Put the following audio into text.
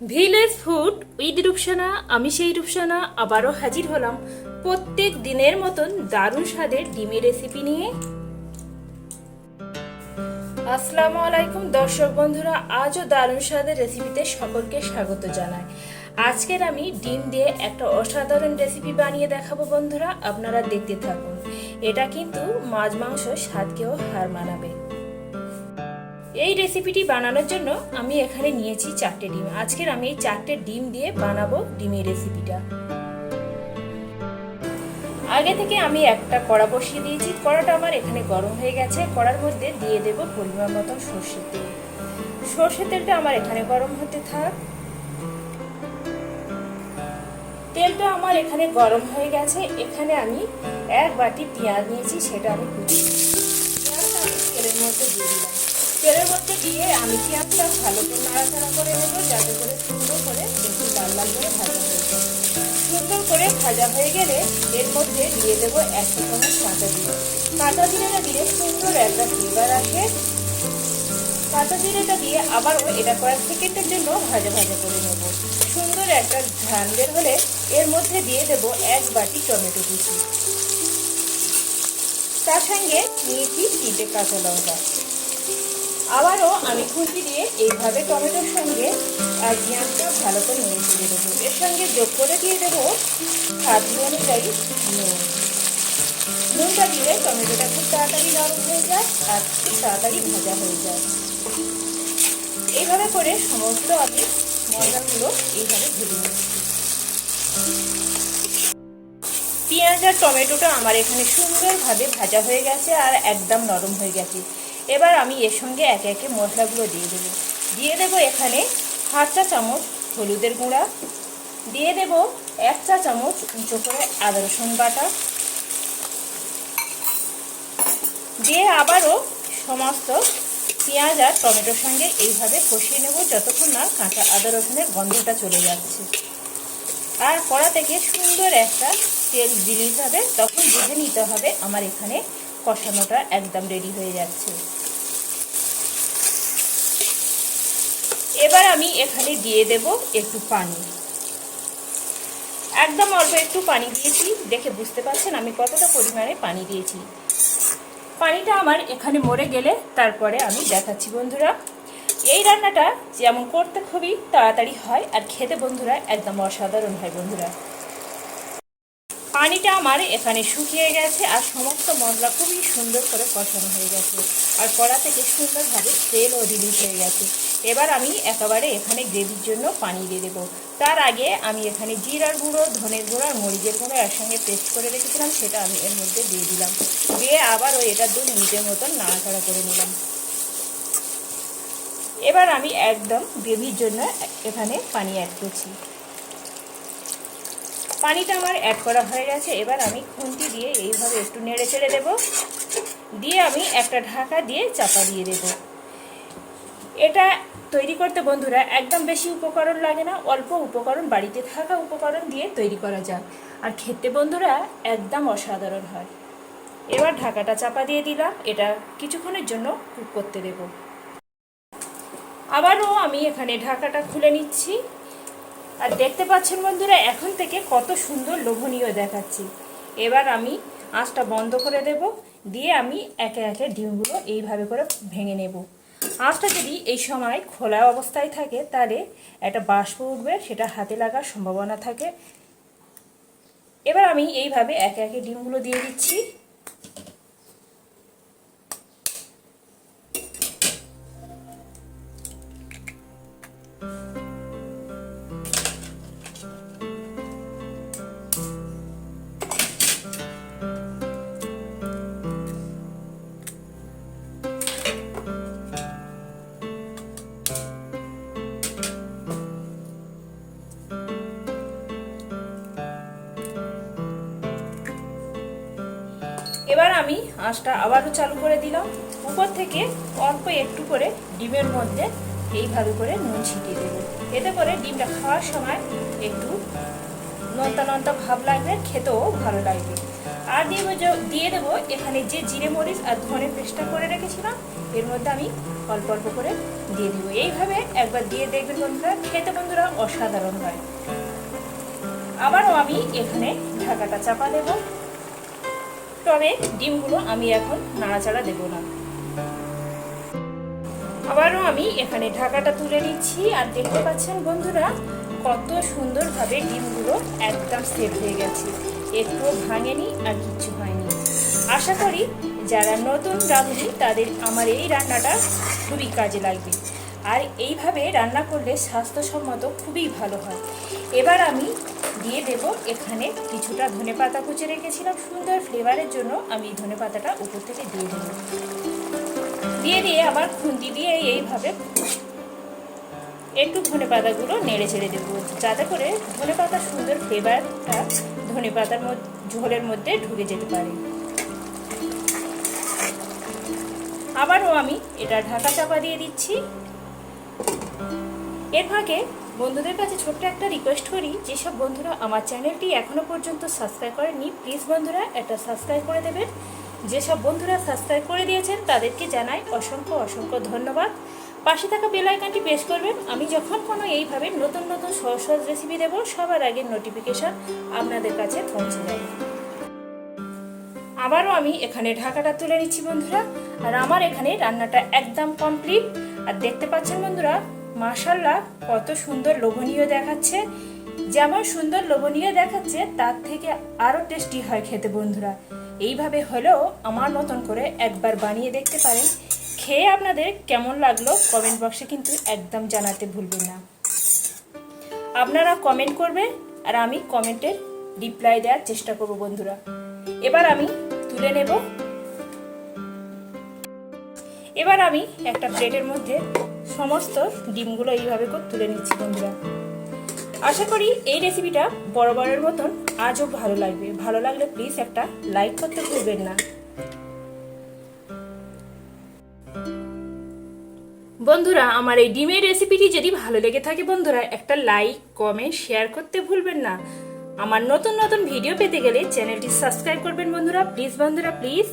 Village food with Rupsana আমি সেই রূপসানা, আবারও হাজির হলাম প্রত্যেক দিনের মতন দারুণ স্বাদের ডিমের রেসিপি নিয়ে। আসসালামু আলাইকুম দর্শক বন্ধুরা, আজও দারুণ স্বাদের রেসিপিতে সকলকে স্বাগত জানাই। আজকের আমি ডিম দিয়ে একটা অসাধারণ রেসিপি বানিয়ে দেখাবো বন্ধুরা, আপনারা দেখতে থাকুন। এটা কিন্তু মাছ মাংস স্বাদকেও হার মানাবে। এই রেসিপিটি বানানোর জন্য আমি এখানে নিয়েছি চারটে ডিম। আজকের আমি এই চারটে ডিম দিয়ে বানাবো ডিমের রেসিপিটা আগে থেকে আমি একটা কড়া বসিয়ে দিয়েছি। কড়াটা আমার এখানে গরম হয়ে গেছে। কড়ার মধ্যে দিয়ে দেব পরিমাণ মতন সর্ষের তেল। সর্ষের তেলটা আমার এখানে গরম হতে থাক। তেলটা আমার এখানে গরম হয়ে গেছে। এখানে আমি এক বাটি পেঁয়াজ নিয়েছি, সেটা আমি কুচি পেঁয়াজটা আমি তেলের মধ্যে দিয়ে দিলাম। তেলের মধ্যে দিয়ে আমি পেঁয়াজটা ভালো করে নাড়াচাড়া করে নেব? যাতে করে সুন্দর করে একটু লাল লাল করে ভাজা সুন্দর করে ভাজা হয়ে গেলে এর মধ্যে দিয়ে দেবো এক চামচ কাঁচা জিরে। কাঁচা জিরেটা দিয়ে সুন্দর একটা ফ্লেভার আসে। কাঁচা জিরেটা দিয়ে আবারও এটা কয়েক সেকেন্ডের জন্য ভাজা ভাজা করে নেব। সুন্দর একটা ঝাল বের হলে এর মধ্যে দিয়ে দেব এক বাটি টমেটো কুচি। তার সঙ্গে নিয়েছি তিনটে কাঁচা লঙ্কা। আবারও আমি খুঁটি দিয়ে এইভাবে টমেটোর সঙ্গে আর পেঁয়াজটা ভালো করে নিয়ে দিয়ে দেবো। এর সঙ্গে যোগ করে দিয়ে দেবো স্বাদ অনুযায়ী নুন। নুনটা দিলে টমেটোটা খুব তাড়াতাড়ি নরম হয়ে যায় আর খুব তাড়াতাড়ি ভাজা হয়ে যায়। এইভাবে করে সমস্ত আমি মশলাগুলো এইভাবে ভেজে নিচ্ছি। পেঁয়াজ আর টমেটোটা আমার এখানে সুন্দরভাবে ভাজা হয়ে গেছে আর একদম নরম হয়ে গেছে। এবার আমি এর সঙ্গে একে একে মশলাগুলো দিয়ে দেবো। দিয়ে দেবো এখানে হাফ চা চামচ হলুদের গুঁড়া। দিয়ে দেব এক চা চামচ উঁচু করে আদা রসুন বাটা। দিয়ে আবারও সমস্ত পেঁয়াজ আর টমেটোর সঙ্গে এইভাবে কষিয়ে নেব যতক্ষণ না কাঁচা আদা রসুনের গন্ধটা চলে যাচ্ছে। আর কড়া থেকে সুন্দর একটা তেল রিলিজ হবে, তখন বুঝে নিতে হবে আমার এখানে কষানোটা একদম রেডি হয়ে যাচ্ছে। এবার আমি এখানে দিয়ে দেব একটু পানি। একদম অল্প একটু পানি দিয়েছি। দেখে বুঝতে পারছেন আমি কতটা পরিমাণে পানি দিয়েছি। পানিটা আমার এখানে মরে গেলে তারপরে আমি দেখাচ্ছি বন্ধুরা। এই রান্নাটা যেমন করতে খুবই তাড়াতাড়ি হয়, আর খেতে বন্ধুরা একদম অসাধারণ হয় বন্ধুরা। পানিটা আমার এখানে শুকিয়ে গেছে আর সমস্ত মশলা খুবই সুন্দর করে কষানো হয়ে গেছে। আর কড়া থেকে সুন্দরভাবে তেলও রিলিজ হয়ে গেছে। এবার আমি একেবারে এখানে গ্রেভির জন্য পানি দিয়ে দেবো। তার আগে আমি এখানে জিরার গুঁড়ো, ধনের গুঁড়ো আর মরিচের গুঁড়ো একসঙ্গে পেস্ট করে রেখেছিলাম, সেটা আমি এর মধ্যে দিয়ে দিলাম। দিয়ে আবারও এটা দু মিনিটের মতন নাড়াচাড়া করে নিলাম। এবার আমি একদম গ্রেভির জন্য এখানে পানি অ্যাড করছি। পানিটা আমার অ্যাড করা হয়ে গেছে। এবার আমি খুন্তি দিয়ে এইভাবে একটু নেড়ে চেড়ে দেবো। দিয়ে আমি একটা ঢাকা দিয়ে চাপা দিয়ে দেব। এটা তৈরি করতে বন্ধুরা একদম বেশি উপকরণ লাগে না, অল্প উপকরণ, বাড়িতে থাকা উপকরণ দিয়ে তৈরি করা যায় আর খেতে বন্ধুরা একদম অসাধারণ হয়। এবার ঢাকাটা চাপা দিয়ে দিলাম, এটা কিছুক্ষণের জন্য কুক করতে দেব। আবারও আমি এখানে ঢাকাটা খুলে নিচ্ছি। আর দেখতে পাচ্ছেন বন্ধুরা, এখন থেকে কত সুন্দর লোভনীয় দেখাচ্ছি। এবার আমি আঁচটা বন্ধ করে দেব, দিয়ে আমি একে একে ডিমগুলো এইভাবে করে ভেঙে নেব। আঁচটা যদি এই সময় খোলা অবস্থায় থাকে, তাহলে একটা বাষ্প উঠবে, সেটা হাতে লাগার সম্ভাবনা থাকে। এবার আমি এইভাবে একে একে ডিমগুলো দিয়ে দিচ্ছি। এবার আমি আঁচটা আবারও চালু করে দিলাম। উপর থেকে অল্প একটু করে ডিমের মধ্যে এইভাবে করে নুন ছিটিয়ে দেবো। এতে করে ডিমটা খাওয়ার সময় একটু নন্তা নন্তা ভাব লাগবে, খেতেও ভালো লাগবে। আর দিয়ে দিয়ে দেবো, এখানে যে জিরে মরিচ আর ধনে পেস্টটা করে রেখেছিলাম, এর মধ্যে আমি অল্প অল্প করে দিয়ে দেবো। এইভাবে একবার দিয়ে দেখবেন বন্ধুরা, খেতে বন্ধুরা অসাধারণ হয়। আবারও আমি এখানে ঢাকাটা চাপা দেব। তবে ডিমগুলো আমি এখন নাড়াচাড়া দেব না। আবারও আমি এখানে ঢাকাটা তুলে নিচ্ছি আর দেখতে পাচ্ছেন বন্ধুরা, কত সুন্দরভাবে ডিমগুলো একদম সেট হয়ে গেছে। একটু ভাঙেনি আর কিচ্ছু হয়নি। আশা করি যারা নতুন রাঁধুনি, তাদের আমার এই রান্নাটা খুবই কাজে লাগবে। আর এইভাবে রান্না করলে স্বাস্থ্যসম্মত খুবই ভালো হয়। এবার আমি দিয়ে দেব এখানে কিছুটা ধনে পাতা কুচে রেখেছিলাম। সুন্দর ফ্লেভারের জন্য আমি ধনে পাতাটা উপর থেকে দিয়ে দেবো। দিয়ে দিয়ে আবার খুন্তি দিয়ে এইভাবে একটু ধনে পাতাগুলো নেড়ে ছেড়ে দেবো, যাতে করে ধনে পাতার সুন্দর ফ্লেভারটা ধনে পাতার মধ্যে, ঝোলের মধ্যে ঢুকে যেতে পারে। আবারও আমি এটা ঢাকা চাপা দিয়ে দিচ্ছি। এর ফাঁকে বন্ধুদের কাছে ছোট্ট একটা রিকোয়েস্ট করি, যেসব বন্ধুরা আমার চ্যানেলটি এখনও পর্যন্ত সাবস্ক্রাইব করেনি প্লিজ বন্ধুরা এটা সাবস্ক্রাইব করে দেবেন। যেসব বন্ধুরা সাবস্ক্রাইব করে দিয়েছেন, তাদেরকে জানাই অসংখ্য অসংখ্য ধন্যবাদ। পাশে থাকা বেল আইকনটি প্রেস করবেন। আমি যখন কোনো এইভাবে নতুন নতুন সহজ সহজ রেসিপি দেবো, সবার আগে নোটিফিকেশন আপনাদের কাছে পৌঁছে যাবে আবারও আমি এখানে ঢাকাটা তুলে নিচ্ছি বন্ধুরা। আর আমার এখানে রান্নাটা একদম কমপ্লিট আর দেখতে পাচ্ছেন বন্ধুরা মাশাল্লাহ কত সুন্দর লোভনীয় দেখাচ্ছে। যেমন সুন্দর লোভনীয় দেখাচ্ছে, তার থেকে আরও টেস্টি হয় খেতে বন্ধুরা। এইভাবে হলেও আমার মতন করে একবার বানিয়ে দেখতে পারেন। খেয়ে আপনাদের কেমন লাগল কমেন্ট বক্সে কিন্তু একদম জানাতে ভুলবেন না। আপনারা কমেন্ট করবেন আর আমি কমেন্টের রিপ্লাই দেওয়ার চেষ্টা করব বন্ধুরা। এবার আমি তুলে নেব। এবার আমি একটা প্লেটের মধ্যে সমস্ত ডিমগুলো এইভাবে করে তুলে নিচ্ছি বন্ধুরা। আশা করি এই রেসিপিটা বড় বড়ের মতন আজও ভালো লাগবে। ভালো লাগলে প্লিজ একটা লাইক করতে ভুলবেন না। বন্ধুরা, আমার এই ডিমের রেসিপিটি যদি ভালো লেগে থাকে বন্ধুরা, একটা লাইক কমেন্ট শেয়ার করতে ভুলবেন না। আমার নতুন নতুন ভিডিও পেতে গেলে চ্যানেলটি সাবস্ক্রাইব করবেন বন্ধুরা। প্লিজ বন্ধুরা প্লিজ